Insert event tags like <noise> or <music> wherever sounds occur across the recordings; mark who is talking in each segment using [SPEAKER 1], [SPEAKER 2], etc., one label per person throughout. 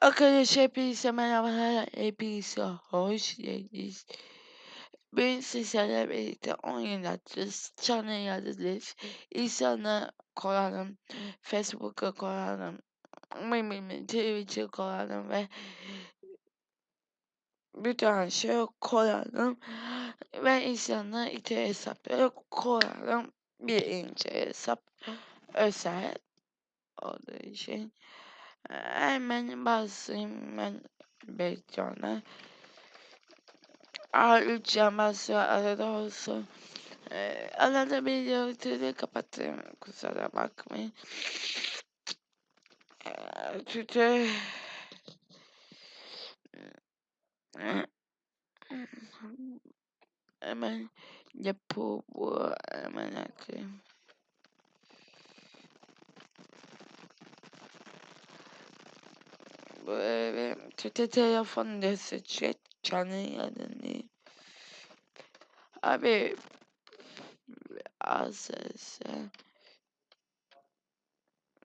[SPEAKER 1] Arkadaşlar hepinize merhabalar. Hepinize hoş geldiniz. Ben sizlerle birlikte oyun atacağız. Channel yazacağız. İnsanlar koyalım. Facebook'a koyalım. Twitch'e koyalım ve bir tane şey koyalım. Ve insanlar iki hesapları koyalım. Birinci hesap özel olduğu için. Hemen basayım ben bekleyene. A3 yaması arada olsun. Ee, arada bir görüntüleri kapatayım. Kusura bakmayın. Ee, çünkü hemen yapı bu hemen akayım. Böyle kötü telefon da seçecek canı yanını. Abi az sen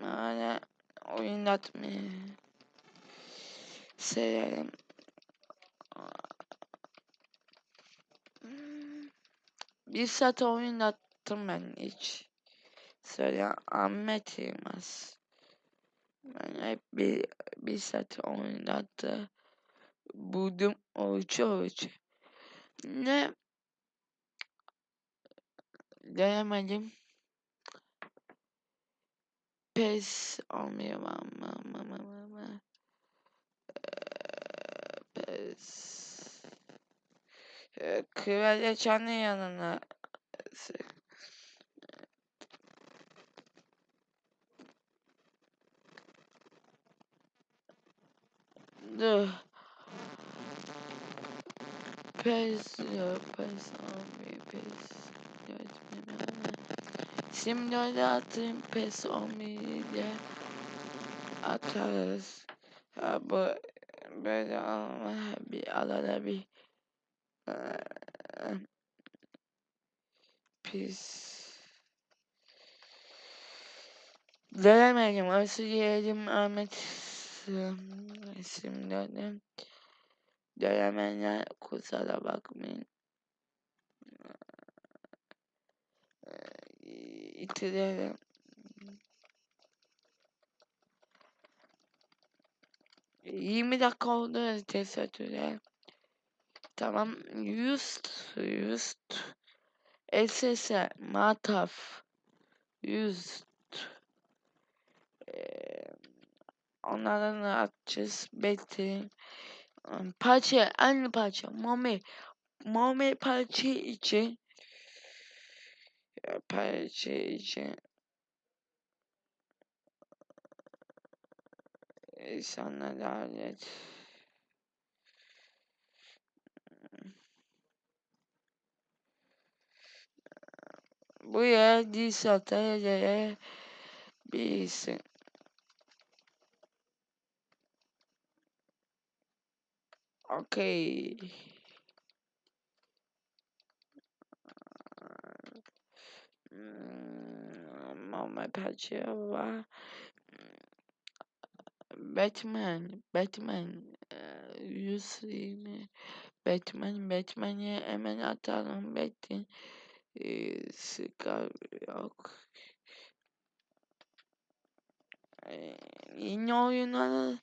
[SPEAKER 1] hala oynatmayı severim. Bir saat oynattım ben hiç. Söyle Ahmet Yılmaz. Ben hep bir, bir saat oynattı. Buldum oruç oruç. Ne? Denemedim. Pes olmuyor ama ama ama ama. Pes. Kraliçenin yanına Dur. Pes yok, pes olmuyor, pes. Şimdi öyle atayım, pes olmuyor diye atarız. Ha, bu böyle ama bir alana bir pis. Denemedim, asıl yerim Ahmet isimlerden. Denemeyenler kusura bakmayın. İtirelim. Yirmi dakika oldu tesadüre. Tamam. Just, just. SS, mataf. Just. Ee, onlardan atacağız. Bekleyin. Parça, aynı parça. Mami. Mami parça için. Parça için. İnsanlar lanet. Bu ya disataya bir isim. Okey. Mama parça var. Batman, Batman, yüz yirmi. Batman, Batman'i hemen atalım. Batman, ee, yok. Ee, yeni oyunları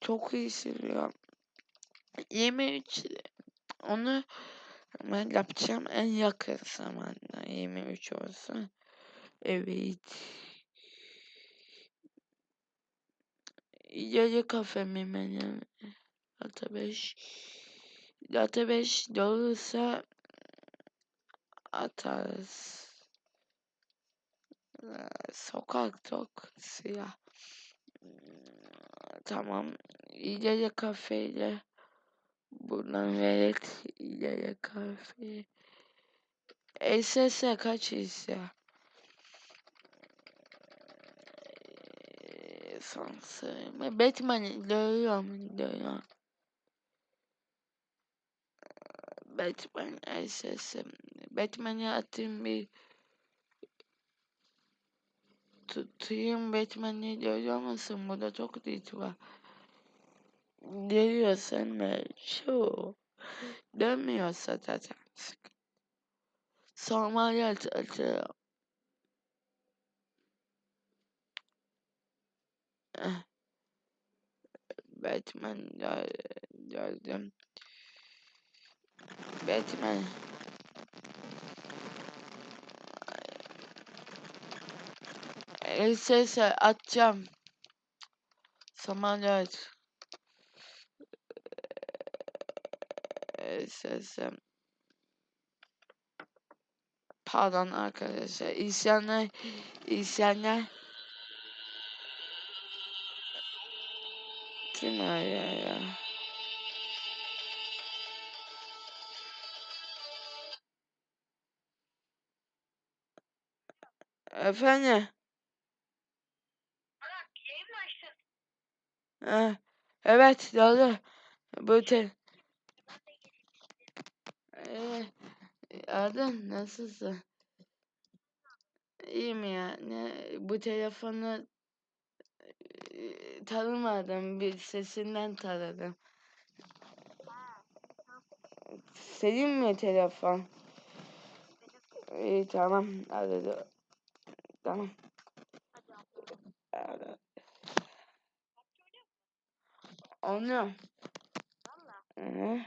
[SPEAKER 1] çok iyi seviyorum. 23 onu ben yapacağım en yakın zamanda 23 olsa. Evet. Yaya kafemi benim. Data 5. Data 5 doğruysa atarız. Sokak çok siyah. Tamam. Yaya kafeyle buradan evet Yaya kafe. SS kaç ise? Sansır. Batman'i dövüyorum, dövüyorum. Batman SS'im. Batman'i atayım bir tutayım Batman'i görüyor musun? Burada çok dit var. Geliyorsan mı? Şu. Dönmüyorsa zaten. Somali atıyor. Eh. Batman geldim. Batman. SS atacağım. Somali at. SS. Pardon arkadaşlar. İsyanlar, isyanlar. Kim arıyor ya? Efendim? Ha, evet doğru. Bu te... Ee, adın nasılsın? İyiyim ya. Ne, bu telefonu e, tanımadım. Bir sesinden tanıdım. Senin mi telefon? İyi tamam. Hadi. Tamam. Hadi. Onu. Hı.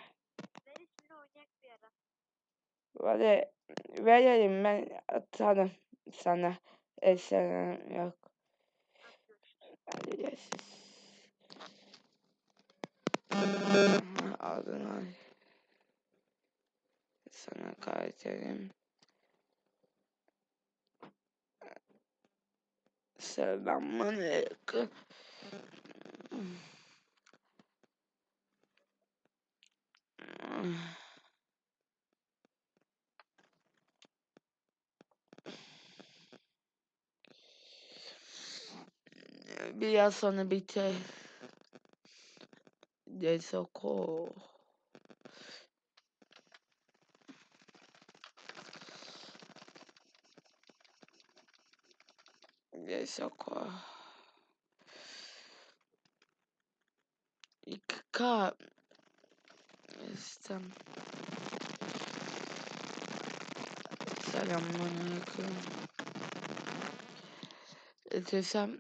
[SPEAKER 1] Hadi verelim ben atarım sana. Eserim yok. Hadi. Sana kaydederim. Selamünaleyküm. Biraz sonra biter. Desoko. Desoko. İki K. İstem. Selamünaleyküm. Desem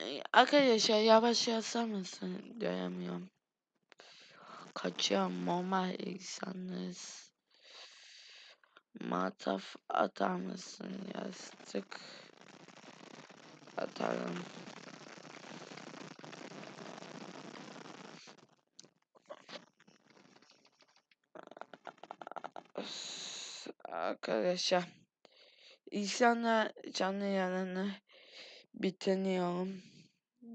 [SPEAKER 1] Ee, Arkadaşlar yavaş yazar mısın? Göremiyorum. Kaçıyorum normal insanız. Mataf atar mısın? Yastık atarım. Arkadaşlar insanlar canlı yanını biteniyorum.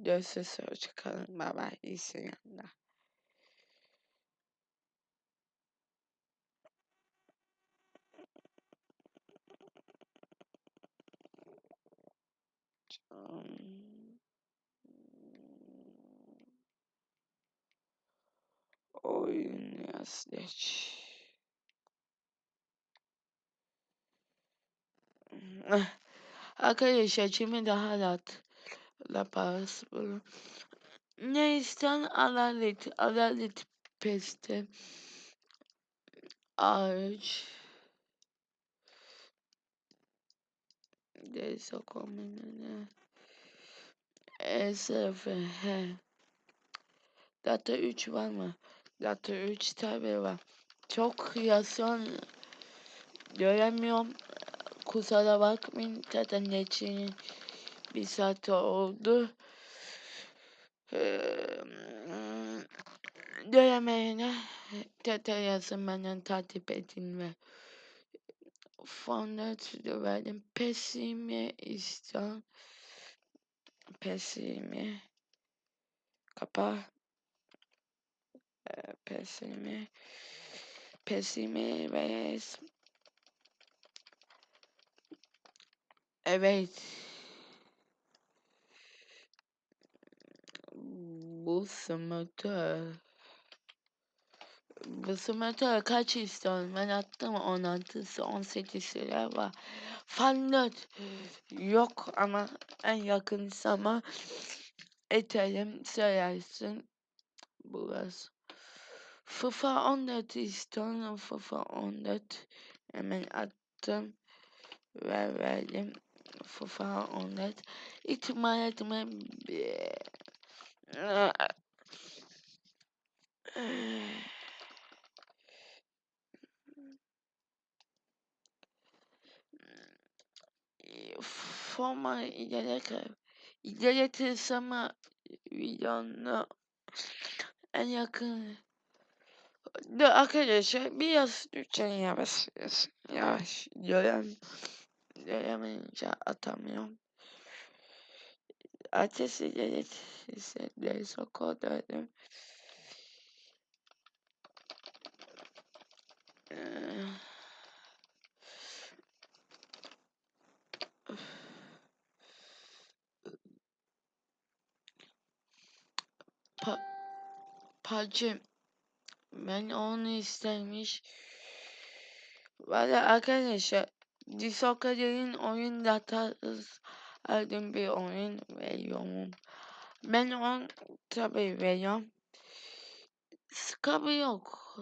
[SPEAKER 1] Görüşürüz. Hoşçakalın. Bye bye. İyi seyirler. Um, Oyun yazdık. Arkadaşlar şimdi daha rahat yaparız bunu. Neysen adalet, adalet peste. Ağaç. Neyse kombinine. ESF, he. Data 3 var mı? Data 3 tabi var. Çok kıyasyon göremiyorum. Kusura bakmayın. Zaten geçen bir saat oldu. Eee, Göremeyene tete yazın benden takip edin ve fonlat verdim. Pesimi istan. Pesimi. Kapa. Eee, Pesimi. Pesimi ve Evet. Bu sınıfta Bu simülatör kaç istiyorum? Ben attım 16'sı 18 lira var. Fan 4 yok ama en yakın ama etelim söylersin. Burası. FIFA 14 istiyorum. FIFA 14 hemen attım ve verdim. FIFA 14 ihtimal etme forma ilerlerken ilerletirsem videonu en yakın de arkadaşlar biraz lütfen yavaş yavaş gören göremeyince atamıyorum. Ateş ilerletirse de sokol dedim. Ee, pa Pacım ben onu istemiş. Valla arkadaşlar Disocrate'in oyun datası aldım bir oyun veriyorum. Ben on tabi veriyorum. Sıkabı yok.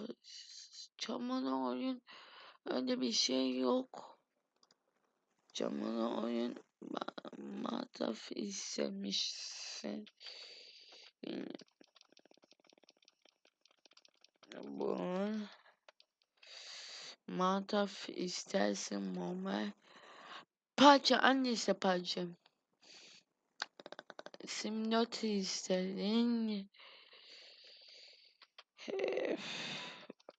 [SPEAKER 1] Çamurlu oyun öyle bir şey yok. Çamurlu oyun ma mataf istemişsin. Bunun mataf istersin normal. Parça annesi parça. Simülatör istedin.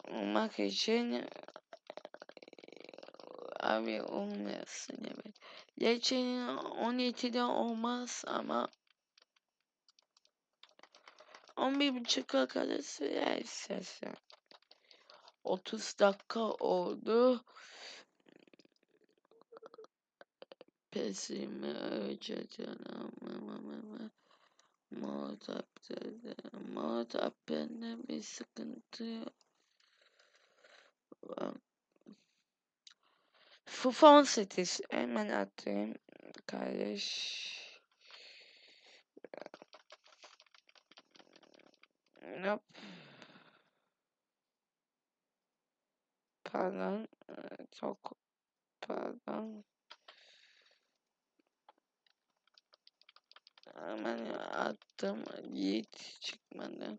[SPEAKER 1] Olmak için abi olmayasın evet. Geçen 12'de olmaz ama 11.30'a kadar sürer istersen. 30 dakika oldu. Pesimi. Muhatap dedi. Muhatap bende bir sıkıntı yok. FIFA 18 hemen atayım kardeş. Yap. Pardon. Çok pardon. Hemen attım. Yiğit çıkmadı.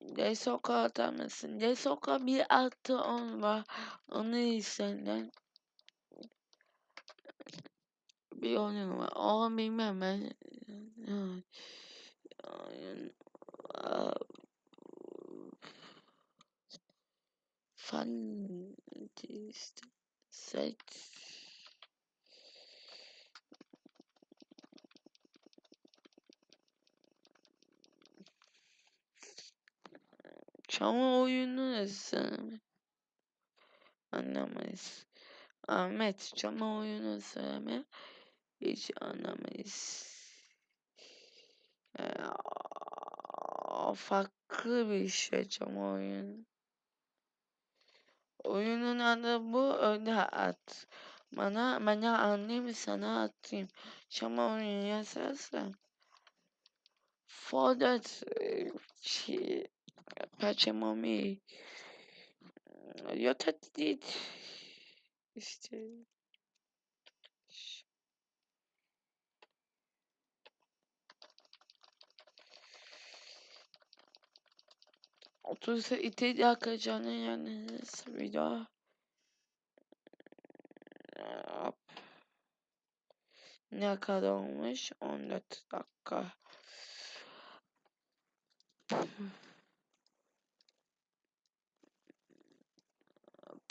[SPEAKER 1] Desoka atar mısın? Desoka bir attı on var. Onu istenden. Bir oyun var. O bilmem ben. Oyun. Fantist. Set. Çama oyunu nasıl? Anlamayız. Ahmet çama oyunu söyleme hiç anlamayız. Ee, o farklı bir şey çama oyunu. Oyunun adı bu öyle at. Bana bana anlayayım sana atayım. Çama oyunu yazarsan. For that şey Paçamami. Yotat değil. İşte. Otuz ite yakacağını yani bir daha. Ne kadar olmuş? 14 dakika.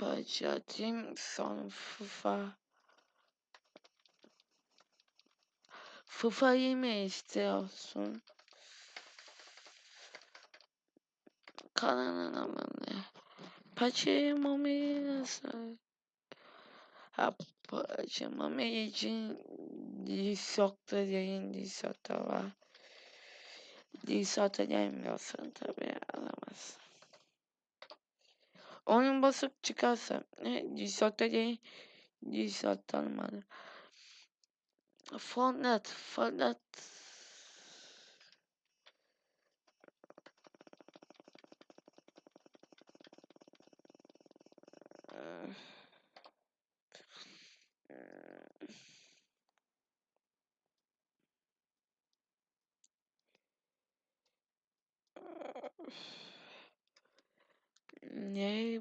[SPEAKER 1] Başlatayım son FIFA. FIFA'yı mı istiyorsun? Kanalına bana. Paçayı mami nasıl? Ha, paçayı mami için Disok'ta yayın Disok'ta var. Disok'ta gelmiyorsan tabii alamazsın. Oyun basıp çıkarsa. Ne? Gisot'ta değil. Gisot tanımadı. Fortnite. Fortnite.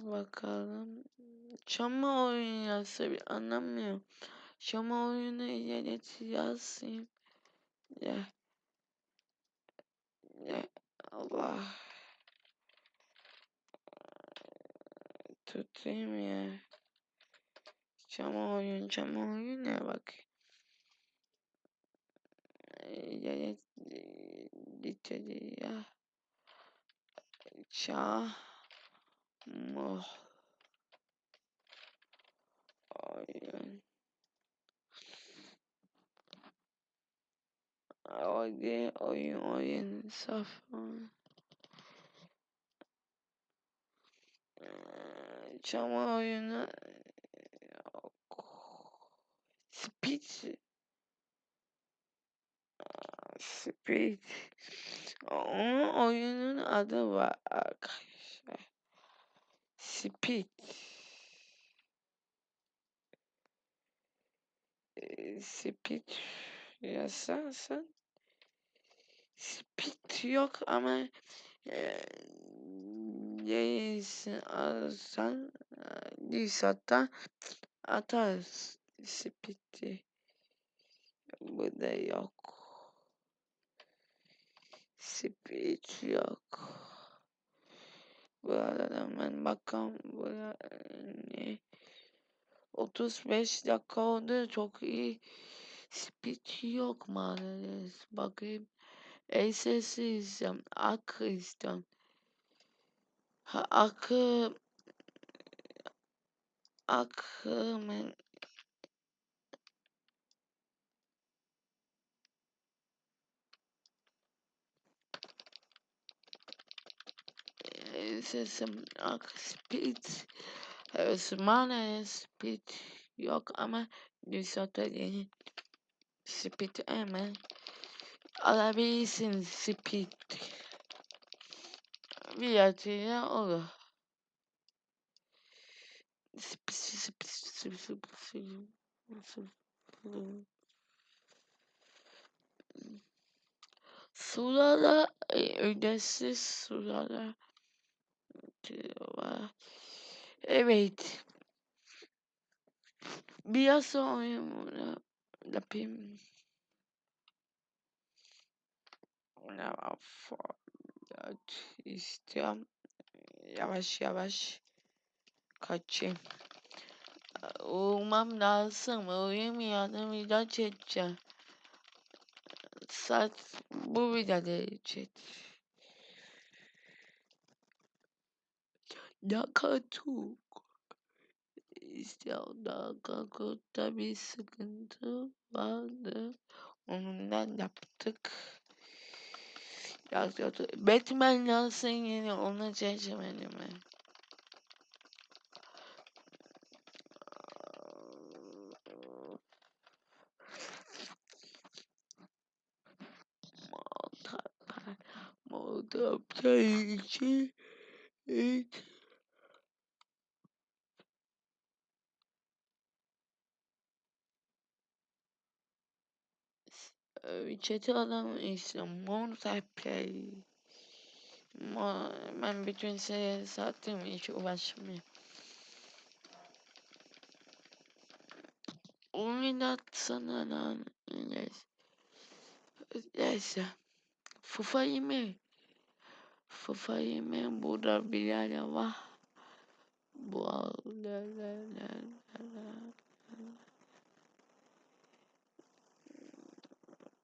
[SPEAKER 1] Bakalım. Çama oyun yazsa bir anlamıyorum. Çama oyunu ilerlet yazayım. Ya. Ya Allah. Tutayım ya. Çama oyun, çama oyun ne bak. İlerlet literi ya. Ça. Mo. Oyun. Oyun, oyun, oyun, saf. Çama oyunu. Speed. Speed. Onun oyunun adı var. Speed. Speed yazarsan Speed yok ama Neyse alırsan Lisat'ta atarız Speed'i. Bu da yok. Speed yok. Bu arada ben bakalım buraya ne 35 dakika oldu. Çok iyi speed yok maalesef. Bakayım. ASS izleyeceğim akı izleyeceğim ha akı sesim speed Osmanlı speed yok ama Düsseldorf'ta yeni speed hemen alabilirsin speed fiyatıyla olur. Sulara ücretsiz sulara var. Evet. Biraz oyunu yapayım. Ne var? istiyorum. Yavaş yavaş kaçayım. Uyumam lazım. Uyumayalım ilaç edeceğim. Saat bu videoda çek. Nakatuk. İşte Nakakut'ta bir sıkıntı vardı. Onundan yaptık. Yazıyordu. Batman yazsın yine onu çekemedim ben. Moldavya için hiç Chat'i alamıştım. Moldavya Ben bütün seri sattım hiç ulaşmıyor. Oyun sana lan. Neyse. FIFA 20. FIFA 20 burada bir yer var. Bu la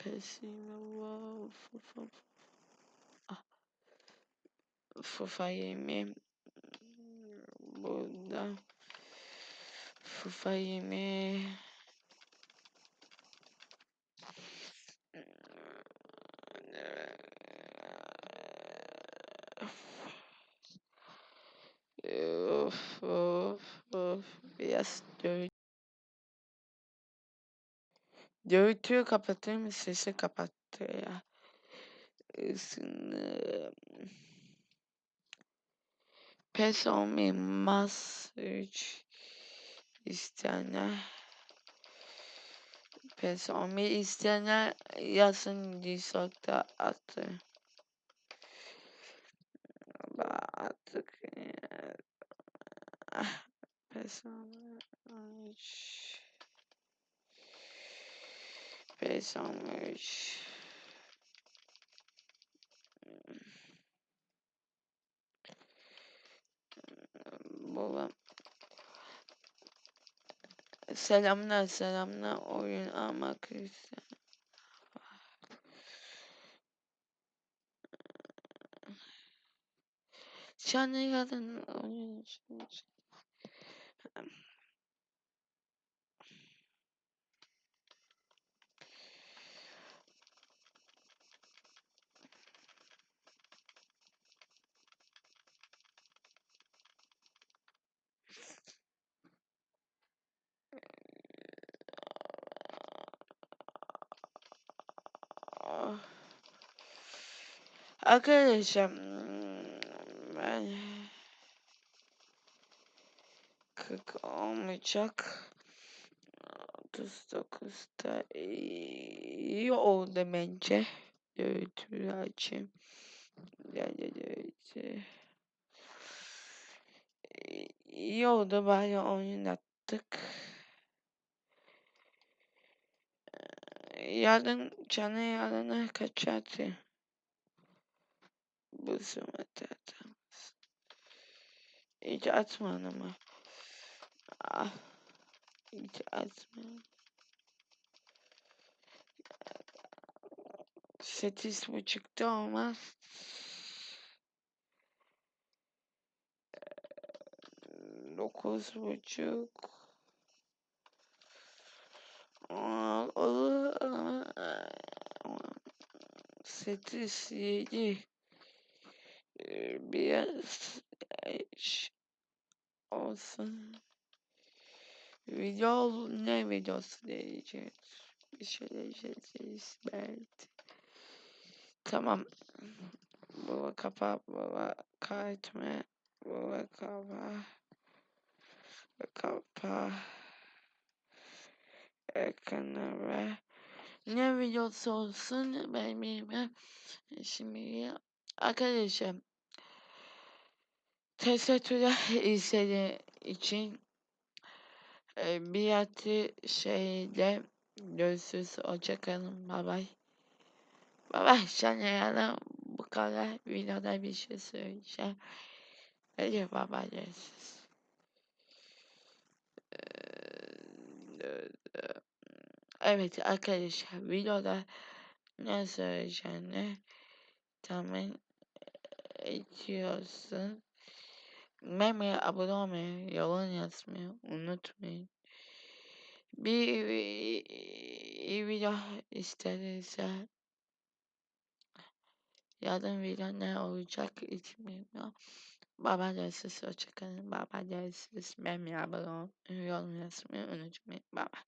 [SPEAKER 1] la la la Pesime var. FIFA ah. FIFA 20 burada FIFA 20 Of. Dövütüyor kapatır mı? Sesi kapattı ya. Isını... Pes olmayamaz. 3 isteyenler. Pes olmayı isteyenler yazın Discord'da attı. Attık. Pes olmayı. 5 almış. Hmm, Babam. Selamlar selamlar oyun almak istedim. Canlı yadın oyun için. Arkadaşlar ben 40 olmayacak. 39'da iyi oldu bence. Dövütü açayım. Yani dövütü. İyi oldu bari oynattık. Yarın canı yarına kaçardı. Bu sımata atamaz. Hiç atma ama. Ah. Hiç atma. Sekiz buçukta olmaz. Dokuz buçuk. Olur sekiz yedi biraz olsun. Video ne videosu diyeceğiz. Bir şeyler izleyeceğiz belki. Tamam. Baba kapa, baba kaydetme, baba kapa, kapa, ve ne videosu olsun ben bilmem. Şimdi arkadaşlar teşekkürler <laughs> izlediğiniz için e, bir yatı şeyde görüşürüz. Hoşçakalın. Bye bye. Bye bye. Sen yana bu kadar videoda bir şey söyleyeceğim. Hadi bye bye. Görüşürüz. Evet arkadaşlar videoda ne söyleyeceğini tahmin ediyorsun. Memo'ya abone olmayı, yorum yazmayı unutmayın. Bir, bir video isterse yarın video ne olacak hiç bilmiyorum. Baba dersiz hoşçakalın. Baba dersiz. Memo'ya abone olmayı, yorum yazmayı unutmayın. Baba.